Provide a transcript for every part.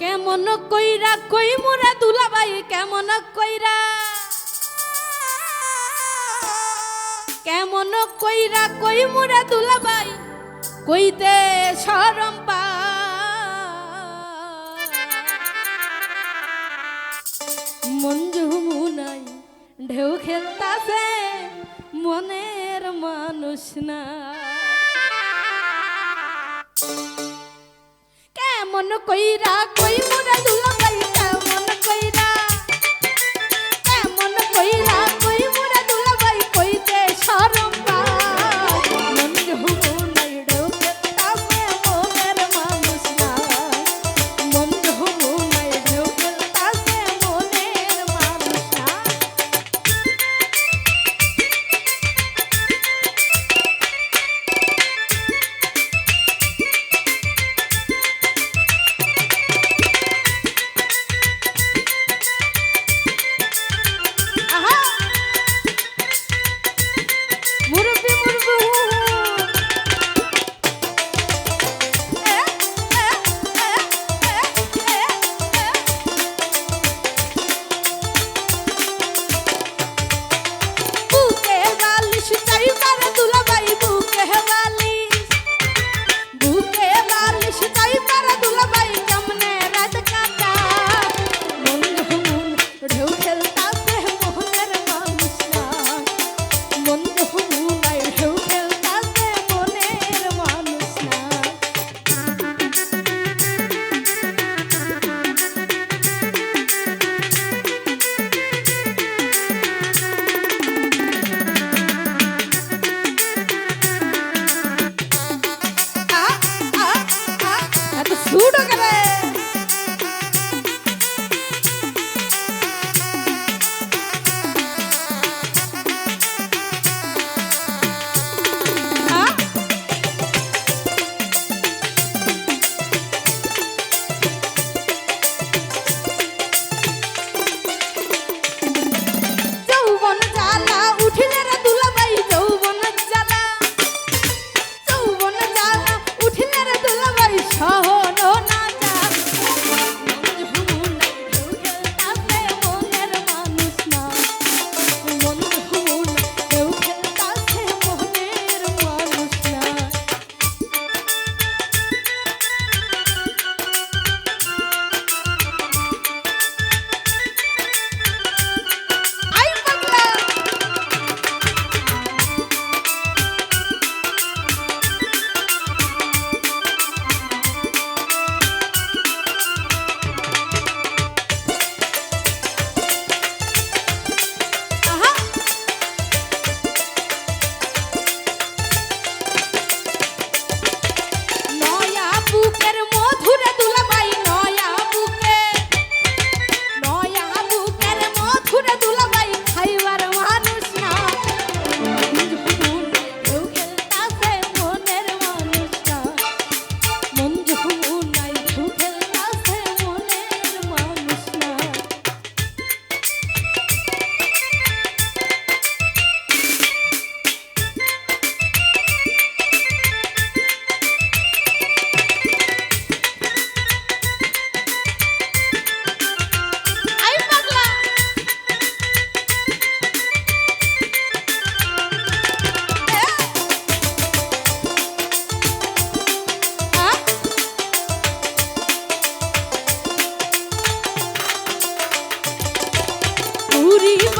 কেমন কইরা কই মোরা দুলাবাই কেমন কইরা? কেমন কইরা কই মোরা দুলাবাই কইতে শরম পা মঞ্জু মুনাই ঢেউ খেলতাছে, মনের মানুষ না মন কইরা কই মোরা দুলা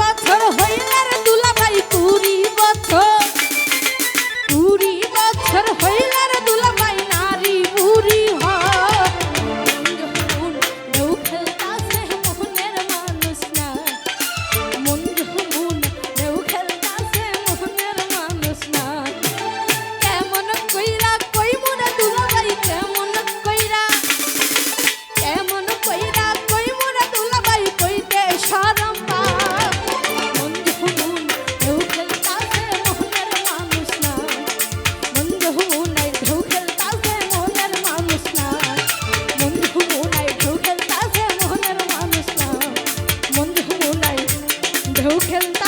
বছর হইলার দুল Who killed?